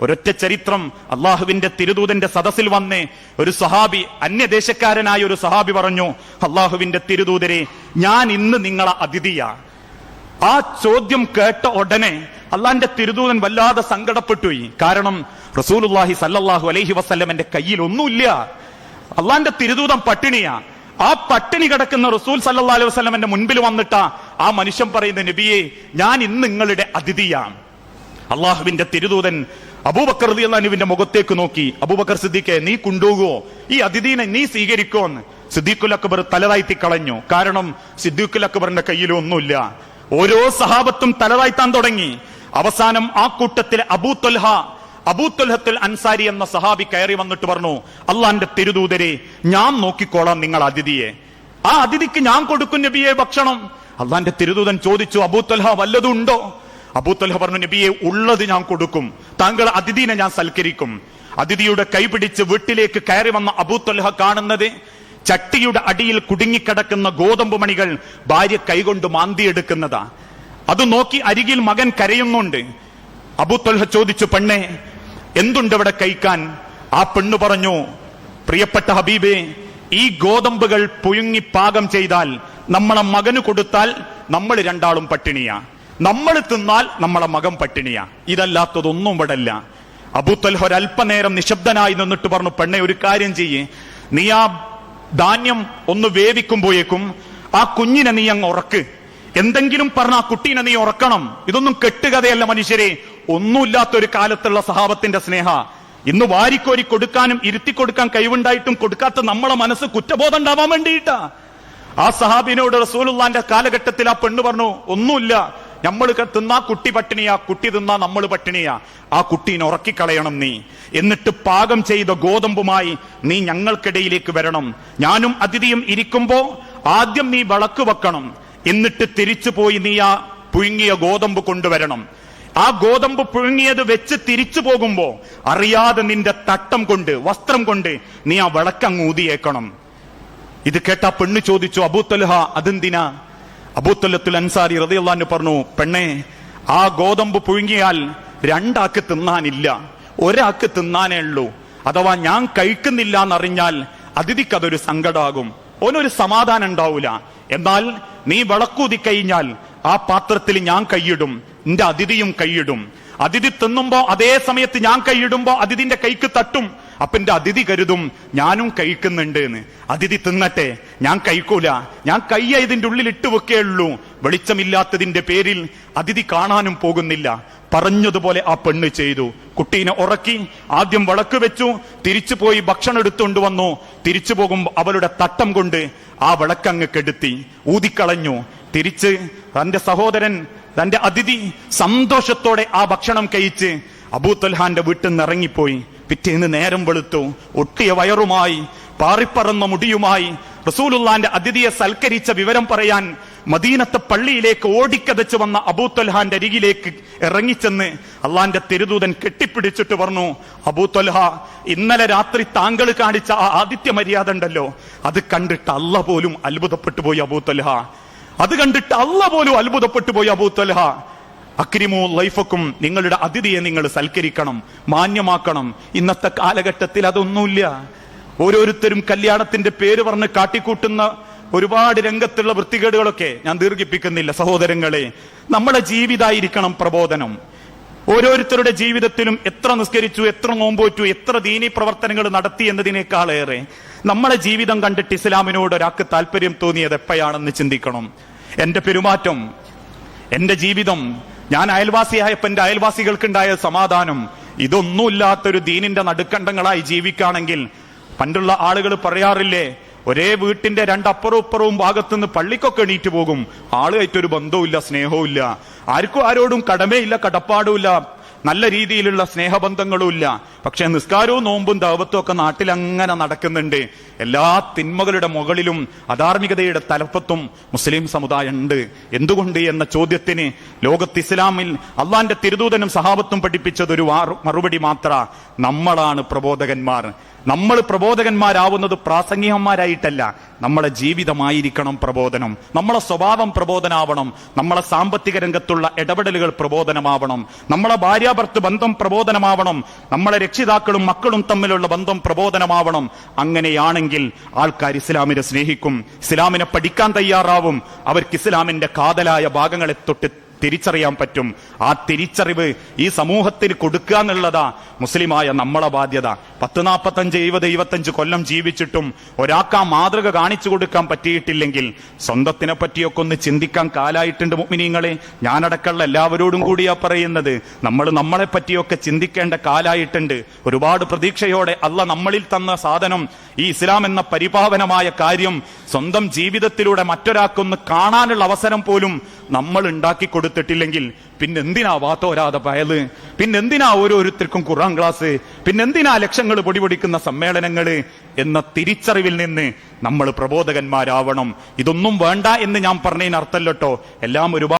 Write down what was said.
ഒരൊറ്റ ചരിത്രം അള്ളാഹുവിന്റെ തിരുദൂതന്റെ സദസ്സിൽ വന്ന് ഒരു സഹാബി അന്യദേശക്കാരനായ ഒരു സഹാബി പറഞ്ഞു അള്ളാഹുവിന്റെ തിരുദൂതരെ ഞാൻ ഇന്ന് നിങ്ങളെ അതിഥിയാ. ആ ചോദ്യം കേട്ട ഉടനെ അള്ളാന്റെ തിരുദൂതൻ വല്ലാതെ സങ്കടപ്പെട്ടുപോയി. കാരണം റസൂലുല്ലാഹി സല്ലാഹു അലൈഹി വസ്ല്ലമന്റെ കയ്യിൽ ഒന്നുമില്ല. അള്ളാന്റെ തിരുദൂതൻ പട്ടിണിയാ. ആ പട്ടിണി കിടക്കുന്ന റസൂൽ സല്ലാ അലൈഹി വസ്ലമന്റെ മുൻപിൽ വന്നിട്ടാ ആ മനുഷ്യൻ പറയുന്ന നബിയെ ഞാൻ ഇന്ന് നിങ്ങളുടെ അതിഥിയാണ് അള്ളാഹുവിന്റെ തിരുദൂതൻ അബൂബക്കർ റളിയല്ലാഹുവിന്റെ മുഖത്തേക്ക് നോക്കി അബൂബക്കർ സിദ്ദീഖെ നീ കൊണ്ടുപോകുമോ ഈ അതിഥീനെ നീ സ്വീകരിക്കോ എന്ന് സിദ്ദീഖുൽ അക്ബർ തലതാഴ്ത്തി കളഞ്ഞു. കാരണം സിദ്ദീഖുൽ അക്ബറിന്റെ കയ്യിൽ ഒന്നുമില്ല. ഓരോ സഹാബത്തും തലതാഴ്ത്താൻ തുടങ്ങി. അവസാനം ആ കൂട്ടത്തിലെ അബൂ തൊൽഹ അബൂ തൊൽഹത്തുൽ അൻസാരി എന്ന സഹാബി കയറി വന്നിട്ട് പറഞ്ഞു അള്ളാന്റെ തിരുദൂതരെ ഞാൻ നോക്കിക്കോളാം നിങ്ങൾ അതിഥിയെ. ആ അതിഥിക്ക് ഞാൻ കൊടുക്കും നബിയെ ഭക്ഷണം. അള്ളാന്റെ തിരുദൂതൻ ചോദിച്ചു അബൂ തൊൽഹ വല്ലതും ഉണ്ടോ? അബൂത്തൽഹ പറഞ്ഞു നബിയെ ഉള്ളത് ഞാൻ കൊടുക്കും. താങ്കൾ അതിഥീനെ ഞാൻ സൽക്കരിക്കും. അതിഥിയുടെ കൈപിടിച്ച് വീട്ടിലേക്ക് കയറി വന്ന അബൂത്തലഹ കാണുന്നത് ചട്ടിയുടെ അടിയിൽ കുടുങ്ങിക്കിടക്കുന്ന ഗോതമ്പ് മണികൾ ഭാര്യ കൈകൊണ്ട് മാന്തിയെടുക്കുന്നതാ. അത് നോക്കി അരികിൽ മകൻ കരയുന്നുണ്ട്. അബൂത്തൽഹ ചോദിച്ചു പെണ്ണെ എന്തുണ്ട് ഇവിടെ കഴിക്കാൻ? ആ പെണ്ണ് പറഞ്ഞു പ്രിയപ്പെട്ട ഹബീബെ ഈ ഗോതമ്പുകൾ പുഴുങ്ങി പാകം ചെയ്താൽ നമ്മളെ മകന് കൊടുത്താൽ നമ്മൾ രണ്ടാളും പട്ടിണിയാ. നമ്മൾ തിന്നാൽ നമ്മളെ മകം പട്ടിണിയാ. ഇതല്ലാത്തതൊന്നും ഇവിടെ ഇല്ല അബൂത്തൽഹ ഒരല്പനേരം നിശബ്ദനായി നിന്നിട്ട് പറഞ്ഞു പെണ്ണെ ഒരു കാര്യം ചെയ്യേ. നീ ആ ധാന്യം ഒന്ന് വേവിക്കുമ്പോഴേക്കും ആ കുഞ്ഞിനെ നീ അങ്ങ് ഉറക്ക്. എന്തെങ്കിലും പറഞ്ഞ ആ കുട്ടീനെ നീ ഉറക്കണം. ഇതൊന്നും കെട്ടുകഥയല്ല മനുഷ്യരെ. ഒന്നുമില്ലാത്ത ഒരു കാലത്തുള്ള സഹാബത്തിന്റെ സ്നേഹ. ഇന്ന് വാരിക്കോരി കൊടുക്കാനും ഇരുത്തി കൊടുക്കാൻ കഴിവുണ്ടായിട്ടും കൊടുക്കാത്ത നമ്മളെ മനസ്സ് കുറ്റബോധം ഉണ്ടാവാൻ വേണ്ടിയിട്ടാ. ആ സഹാബിനോട് റസൂലുള്ളാന്റെ കാലഘട്ടത്തിൽ ആ പെണ്ണ് പറഞ്ഞു ഒന്നുമില്ല. നമ്മൾ തിന്നാ കുട്ടി പട്ടിണിയാ കുട്ടി തിന്നാ നമ്മൾ പട്ടിണിയാ. ആ കുട്ടീനെ ഉറക്കിക്കളയണം നീ. എന്നിട്ട് പാകം ചെയ്ത ഗോതമ്പുമായി നീ ഞങ്ങൾക്കിടയിലേക്ക് വരണം. ഞാനും അതിഥിയും ഇരിക്കുമ്പോ ആദ്യം നീ വിളക്ക് വെക്കണം. എന്നിട്ട് തിരിച്ചു പോയി നീ ആ പുഴുങ്ങിയ ഗോതമ്പ് കൊണ്ടുവരണം. ആ ഗോതമ്പ് പുഴുങ്ങിയത് വെച്ച് തിരിച്ചു പോകുമ്പോ അറിയാതെ നിന്റെ തട്ടം കൊണ്ട് വസ്ത്രം കൊണ്ട് നീ ആ വിളക്കങ്ങ് ഊതിയേക്കണം. ഇത് കേട്ട പെണ്ണ് ചോദിച്ചു അബൂത്തൽഹ അതെന്തിനാ? അബൂത്തല്ലത്തുൽ അൻസാരി റതിയല്ലാന്ന് പറഞ്ഞു പെണ്ണെ ആ ഗോതമ്പ് പുഴുങ്ങിയാൽ രണ്ടാക്ക് തിന്നാനില്ല. ഒരാക്ക് തിന്നാനേ ഉള്ളൂ. അഥവാ ഞാൻ കഴിക്കുന്നില്ല എന്നറിഞ്ഞാൽ അതിഥിക്ക് അതൊരു സങ്കടമാകും ഓനൊരു സമാധാനം ഉണ്ടാവൂല. എന്നാൽ നീ വിളക്കൂതി കഴിഞ്ഞാൽ ആ പാത്രത്തിൽ ഞാൻ കൈയിടും. നിന്റെ അതിഥിയും കൈയിടും. അതിഥി തിന്നുമ്പോ അതേ സമയത്ത് ഞാൻ കൈയിടുമ്പോ അതിഥിന്റെ കൈക്ക് തട്ടും. അപ്പൊ എന്റെ അതിഥി കരുതും ഞാനും കഴിക്കുന്നുണ്ട് എന്ന് അതിഥി തിന്നട്ടെ. ഞാൻ കഴിക്കൂല. ഞാൻ കയ്യ ഇതിന്റെ ഉള്ളിൽ ഇട്ട് വെക്കേയുള്ളൂ. വെളിച്ചമില്ലാത്തതിന്റെ പേരിൽ അതിഥി കാണാനും പോകുന്നില്ല. പറഞ്ഞതുപോലെ ആ പെണ്ണ് ചെയ്തു. കുട്ടീനെ ഉറക്കി ആദ്യം വിളക്ക് വെച്ചു തിരിച്ചു പോയി ഭക്ഷണം എടുത്തുകൊണ്ട് വന്നു. തിരിച്ചു പോകുമ്പോൾ അവളുടെ തട്ടം കൊണ്ട് ആ വിളക്കങ്ങ് കെടുത്തി. ഊതിക്കളഞ്ഞു. തിരിച്ച് തന്റെ സഹോദരൻ തന്റെ അതിഥി സന്തോഷത്തോടെ ആ ഭക്ഷണം കഴിച്ച് അബൂത്തൽഹാന്റെ വീട്ടിൽ നിന്ന് ഇറങ്ങിപ്പോയി പിറ്റേന്ന് നേരം വെളുത്തു. ഒട്ടിയ വയറുമായി പാറിപ്പറന്ന മുടിയുമായി റസൂലുള്ളാന്റെ അതിഥിയെ സൽക്കരിച്ച വിവരം പറയാൻ മദീനത്തെ പള്ളിയിലേക്ക് ഓടിക്കതച്ച് വന്ന അബൂത്തൊൽഹാന്റെ അരികിലേക്ക് ഇറങ്ങിച്ചെന്ന് അള്ളാന്റെ തിരുദൂതൻ കെട്ടിപ്പിടിച്ചിട്ട് പറഞ്ഞു അബൂത്തൊൽഹ ഇന്നലെ രാത്രി താങ്കൾ കാണിച്ച ആ ആദിത്യ മര്യാദ ഉണ്ടല്ലോ. അത് കണ്ടിട്ട് അല്ല പോലും അത്ഭുതപ്പെട്ടു പോയി അബൂത്തൊൽഹ. അത് കണ്ടിട്ട് അല്ല പോലും അത്ഭുതപ്പെട്ടു പോയി അബൂ തലഹ. അക്രിമോ ലൈഫക്കും നിങ്ങളുടെ അതിഥിയെ നിങ്ങൾ സൽക്കരിക്കണം മാന്യമാക്കണം. ഇന്നത്തെ കാലഘട്ടത്തിൽ അതൊന്നുമില്ല. ഓരോരുത്തരും കല്യാണത്തിന്റെ പേര് പറഞ്ഞ് കാട്ടിക്കൂട്ടുന്ന ഒരുപാട് രംഗത്തുള്ള വൃത്തികേടുകളൊക്കെ ഞാൻ ദീർഘിപ്പിക്കുന്നില്ല സഹോദരങ്ങളെ. നമ്മളെ ജീവിതായിരിക്കണം പ്രബോധനം. ഓരോരുത്തരുടെ ജീവിതത്തിലും എത്ര നിസ്കരിച്ചു എത്ര നോമ്പോറ്റു എത്ര ദീനി പ്രവർത്തനങ്ങൾ നടത്തി എന്നതിനേക്കാളേറെ നമ്മളെ ജീവിതം കണ്ടിട്ട് ഇസ്ലാമിനോട് ഒരാൾക്ക് താല്പര്യം തോന്നിയത് എപ്പോഴാണെന്ന് ചിന്തിക്കണം. എന്റെ പെരുമാറ്റം എന്റെ ജീവിതം ഞാൻ അയൽവാസിയായപ്പോ എന്റെ അയൽവാസികൾക്കുണ്ടായ സമാധാനം ഇതൊന്നുമില്ലാത്തൊരു ദീനിന്റെ നടുക്കണ്ടങ്ങളായി ജീവിക്കുകയാണെങ്കിൽ പണ്ടുള്ള ആളുകൾ പറയാറില്ലേ ഒരേ വീട്ടിന്റെ രണ്ടപ്പുറവും ഇപ്പുറവും ഭാഗത്തുനിന്ന് പള്ളിക്കൊക്കെ എണീറ്റ് പോകും ആളുമായിട്ടൊരു ബന്ധവുമില്ല സ്നേഹവുമില്ല. ആർക്കും ആരോടും കടമയില്ല കടപ്പാടുമില്ല നല്ല രീതിയിലുള്ള സ്നേഹബന്ധങ്ങളും ഇല്ല. പക്ഷെ നിസ്കാരവും നോമ്പും ദൗവത്തും ഒക്കെ നാട്ടിൽ അങ്ങനെ നടക്കുന്നുണ്ട്. എല്ലാ തിന്മകളുടെ മുകളിലും അധാർമികതയുടെ തലപ്പത്തും മുസ്ലിം സമുദായം ഉണ്ട് എന്തുകൊണ്ട് എന്ന ചോദ്യത്തിന് ലോകത്ത് ഇസ്ലാമിൽ അള്ളാന്റെ തിരുദൂതനും സഹാബത്തും പഠിപ്പിച്ചത് ഒരു വാറു- മറുപടി മാത്ര നമ്മളാണ് പ്രബോധകന്മാർ. നമ്മൾ പ്രബോധകന്മാരാവുന്നത് പ്രാസംഗികന്മാരായിട്ടല്ല. നമ്മളെ ജീവിതമായിരിക്കണം പ്രബോധനം. നമ്മളെ സ്വഭാവം പ്രബോധനാവണം. നമ്മളെ സാമ്പത്തിക രംഗത്തുള്ള ഇടപെടലുകൾ പ്രബോധനമാവണം. നമ്മളെ ഭാര്യാഭർത്ത് ബന്ധം പ്രബോധനമാവണം. നമ്മളെ രക്ഷിതാക്കളും മക്കളും തമ്മിലുള്ള ബന്ധം പ്രബോധനമാവണം. അങ്ങനെയാണെങ്കിൽ ആൾക്കാർ ഇസ്ലാമിനെ സ്നേഹിക്കും. ഇസ്ലാമിനെ പഠിക്കാൻ തയ്യാറാവും. അവർക്ക് ഇസ്ലാമിന്റെ കാതലായ ഭാഗങ്ങളെ തൊട്ട് തിരിച്ചറിയാൻ പറ്റും. ആ തിരിച്ചറിവ് ഈ സമൂഹത്തിന് കൊടുക്കുക എന്നുള്ളതാ മുസ്ലിമായ നമ്മളെ ബാധ്യത. പത്ത് നാൽപ്പത്തഞ്ച് എഴുപത് ഇരുപത്തഞ്ച് കൊല്ലം ജീവിച്ചിട്ടും ഒരാൾക്ക് ആ മാതൃക കാണിച്ചു കൊടുക്കാൻ പറ്റിയിട്ടില്ലെങ്കിൽ സ്വന്തത്തിനെ പറ്റിയൊക്കെ ഒന്ന് ചിന്തിക്കാൻ കാലായിട്ടുണ്ട് മുഗ്മിനീങ്ങളെ. ഞാനടക്കമുള്ള എല്ലാവരോടും കൂടിയാ പറയുന്നത്. നമ്മൾ നമ്മളെ പറ്റിയൊക്കെ ചിന്തിക്കേണ്ട കാലായിട്ടുണ്ട്. ഒരുപാട് പ്രതീക്ഷയോടെ അല്ല നമ്മളിൽ തന്ന സാധനം ഈ ഇസ്ലാം എന്ന പരിപാവനമായ കാര്യം സ്വന്തം ജീവിതത്തിലൂടെ മറ്റൊരാൾക്കൊന്ന് കാണാനുള്ള അവസരം പോലും നമ്മൾ ഉണ്ടാക്കി കൊടുത്തിട്ടില്ലെങ്കിൽ പിന്നെന്തിനാ വാത്തോരാതെ പയൽ? പിന്നെന്തിനാ ഓരോരുത്തർക്കും ഖുറാൻ ക്ലാസ്? പിന്നെന്തിനാ ലക്ഷങ്ങൾ പൊടിപൊടിക്കുന്ന സമ്മേളനങ്ങൾ എന്ന തിരിച്ചറിവിൽ നിന്ന് നമ്മൾ പ്രബോധകന്മാരാവണം. ഇതൊന്നും വേണ്ട എന്ന് ഞാൻ പറഞ്ഞതിന് അർത്ഥമല്ലോ എല്ലാം ഒരുപാട്